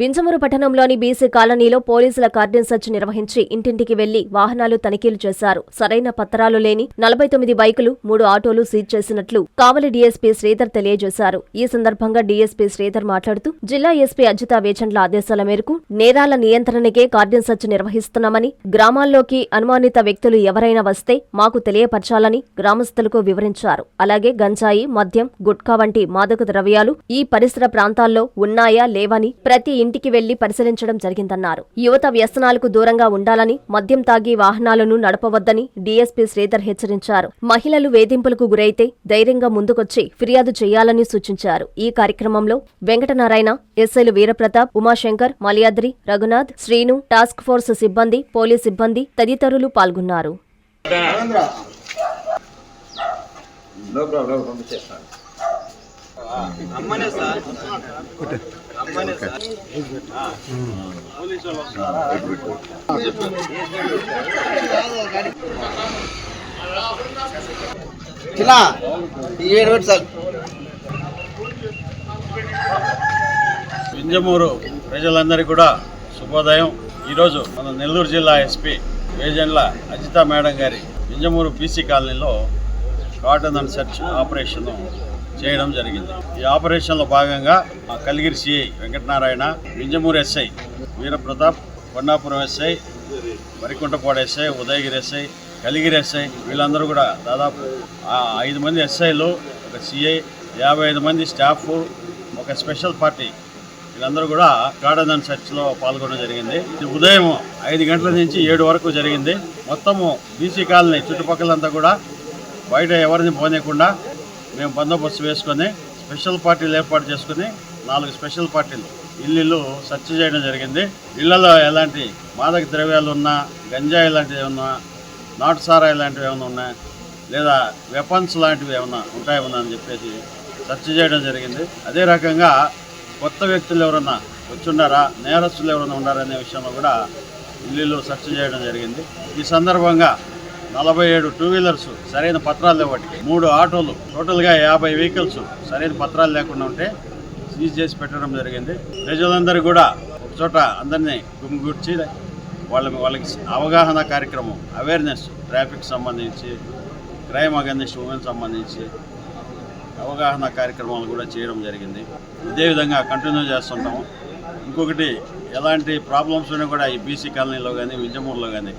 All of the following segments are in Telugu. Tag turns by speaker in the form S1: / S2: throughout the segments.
S1: వింజమూరు పట్టణంలోని బీసీ కాలనీలో పోలీసుల కార్డన్ సెర్చ్ నిర్వహించి ఇంటింటికి వెళ్ళి వాహనాలు తనిఖీలు చేశారు. సరైన పత్రాలు లేని నలభై తొమ్మిది బైకులు మూడు ఆటోలు సీజ్ చేసినట్లు కావలి డీఎస్పీ శ్రీధర్ తెలియజేశారు. ఈ సందర్భంగా డీఎస్పీ శ్రీధర్ మాట్లాడుతూ జిల్లా ఎస్పీ అజితా వేచండ్ల ఆదేశాల మేరకు నేరాల నియంత్రణకే కార్డన్ సెర్చ్ నిర్వహిస్తున్నామని గ్రామాల్లోకి అనుమానిత వ్యక్తులు ఎవరైనా వస్తే మాకు తెలియపరచాలని గ్రామస్తులకు వివరించారు. అలాగే గంజాయి మద్యం గుట్కా వంటి మాదక ద్రవ్యాలు ఈ పరిసర ప్రాంతాల్లో ఉన్నాయా లేవని ప్రతి ఇంటికి వెళ్ళి పరిశీలించడం జరిగిందన్నారు. యువత వ్యసనాలకు దూరంగా ఉండాలని మద్యం తాగి వాహనాలను నడపవద్దని డీఎస్పీ శ్రీధర్ హెచ్చరించారు. మహిళలు వేధింపులకు గురైతే ధైర్యంగా ముందుకొచ్చి ఫిర్యాదు చేయాలని సూచించారు. ఈ కార్యక్రమంలో వెంకటనారాయణ ఎస్ఐలు వీరప్రతాప్ ఉమాశంకర్ మలయాద్రి రఘునాథ్ శ్రీను టాస్క్ ఫోర్స్ సిబ్బంది పోలీస్ సిబ్బంది తదితరులు పాల్గొన్నారు.
S2: నో ప్రాబ్లం పంపించేస్తాను.
S3: అమ్మనే సార్. అమ్మనే సార్ పోలీసు వాళ్ళు వస్తున్నారు.
S4: చిన్న ఈ ఏడు పెట్టి సార్.
S3: వింజమూరు ప్రజలందరికీ కూడా శుభోదయం. ఈరోజు మన నెల్లూరు జిల్లా ఎస్పీ వేజెండ్ల అజిత మేడం గారి వింజమూరు బీసీ కాలనీలో కాటన్ అండ్ సెర్చ్ ఆపరేషన్ చేయడం జరిగింది. ఈ ఆపరేషన్లో భాగంగా Kaligiri CI Venkatanarayana Vinjamuru SI Veeraprathap Kondapuram SI Varikuntapadu SI Udayagiri SI Kaligiri SI వీళ్ళందరూ కూడా దాదాపు ఐదు మంది ఎస్ఐలు ఒక సిఐ యాభై ఐదు మంది స్టాఫ్ ఒక స్పెషల్ పార్టీ వీళ్ళందరూ కూడా గార్డెన్ అండ్ చర్చ్లో పాల్గొనడం జరిగింది. ఇది ఉదయం ఐదు గంటల నుంచి ఏడు వరకు జరిగింది. మొత్తము బీసీ కాలనీ చుట్టుపక్కలంతా కూడా బయట ఎవరిని పోనీయకుండా మేము బందోబస్తు వేసుకొని స్పెషల్ పార్టీలు ఏర్పాటు చేసుకుని నాలుగు స్పెషల్ పార్టీలు ఇల్లు సెర్చ్ చేయడం జరిగింది. ఇళ్ళలో ఎలాంటి మాదక ద్రవ్యాలు ఉన్నా గంజాయి లాంటివి ఏమన్నా నాటు సారాయి లాంటివి ఏమైనా ఉన్నాయా లేదా వెపన్స్ లాంటివి ఏమైనా ఉంటాయేమన్నా అని చెప్పేసి సెర్చ్ చేయడం జరిగింది. అదే రకంగా కొత్త వ్యక్తులు ఎవరన్నా వచ్చున్నారా నేరస్తులు ఎవరైనా ఉన్నారనే విషయంలో కూడా ఇల్లు సెర్చ్ చేయడం జరిగింది. ఈ సందర్భంగా నలభై ఏడు టూ వీలర్స్ సరైన పత్రాలు లేవటికి మూడు ఆటోలు. టోటల్గా యాభై వెహికల్స్ సరైన పత్రాలు లేకుండా ఉంటే సీజ్ చేసి పెట్టడం జరిగింది. ప్రజలందరూ కూడా ఒక చోట అందరినీ గుమిగూర్చి వాళ్ళ వాళ్ళకి అవగాహన కార్యక్రమం అవేర్నెస్ ట్రాఫిక్ సంబంధించి క్రైమ్ అగెన్స్ట్ ఉమెన్ సంబంధించి అవగాహన కార్యక్రమాలు కూడా చేయడం జరిగింది. ఇదే విధంగా కంటిన్యూ చేస్తుంటాము. ఇంకొకటి ఎలాంటి ప్రాబ్లమ్స్ ఉన్నా కూడా ఈ బీసీ కాలనీలో కానీ వింజమూరులో కానీ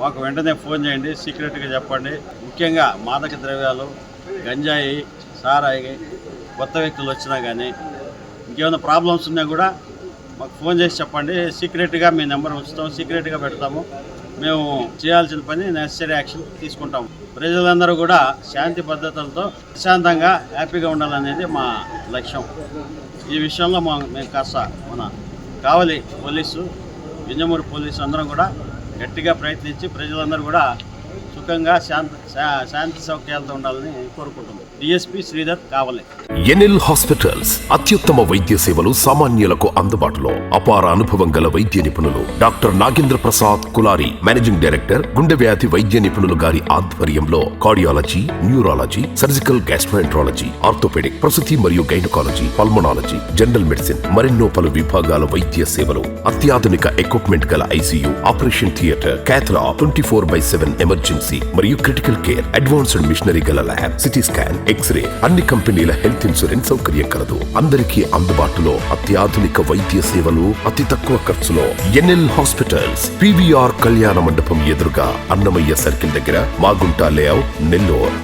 S3: మాకు వెంటనే ఫోన్ చేయండి సీక్రెట్గా చెప్పండి. ముఖ్యంగా మాదక ద్రవ్యాలు గంజాయి సారాయి కొత్త వ్యక్తులు వచ్చినా కానీ ఇంకేమైనా ప్రాబ్లమ్స్ ఉన్నా కూడా మాకు ఫోన్ చేసి చెప్పండి. సీక్రెట్గా మీ నెంబర్ ఉంచుతాం సీక్రెట్గా పెడతాము. మేము చేయాల్సిన పని నెసరీ యాక్షన్ తీసుకుంటాము. ప్రజలందరూ కూడా శాంతి పద్ధతులతో ప్రశాంతంగా హ్యాపీగా ఉండాలనేది మా లక్ష్యం. ఈ విషయంలో మా మేము కాస్త మన కావలి పోలీసు వింజమూరు పోలీసు అందరం కూడా గట్టిగా ప్రయత్నించి ప్రజలందరూ కూడా సుఖంగా శాంతి శాంతి సౌఖ్యాలతో ఉండాలని కోరుకుంటున్నాం. DSP Sridhar Kavali.
S5: NL hospitals అత్యుత్తమ వైద్య సేవలు సామాన్యులకు అందుబాటులో అపార అనుభవం గల వైద్య నిపుణులు doctor Nagendra Prasad Kulari managing director గుండె వ్యాధి వైద్య నిపుణులు గారి ఆధ్వర్యంలో cardiology neurology surgical gastroenterology orthopaedic ప్రసూతి మరియు గైనకాలజీ పల్మనాలజీ జనరల్ మెడిసిన్ మరెన్నో పలు విభాగాల వైద్య సేవలు అత్యాధునిక ఎక్విప్మెంట్ గల ICU operation theatre cath lab twenty four by seven emergency emergency మరియు క్రిటికల్ కేర్ అడ్వాన్స్డ్ మిషనరీ గల lab CT scan X ray అన్ని కంపెనీల హెల్త్ ఇన్సూరెన్స్ సౌకర్యం కలదు. అందరికీ అందుబాటులో అత్యాధునిక వైద్య సేవలు అతి తక్కువ ఖర్చులో ఎన్ఎల్ హాస్పిటల్స్ పివిఆర్ కళ్యాణ మండపం ఎదురుగా అన్నమయ్య సర్కిల్ దగ్గర మాగుంట లేఅవుట్ నెల్లూరు.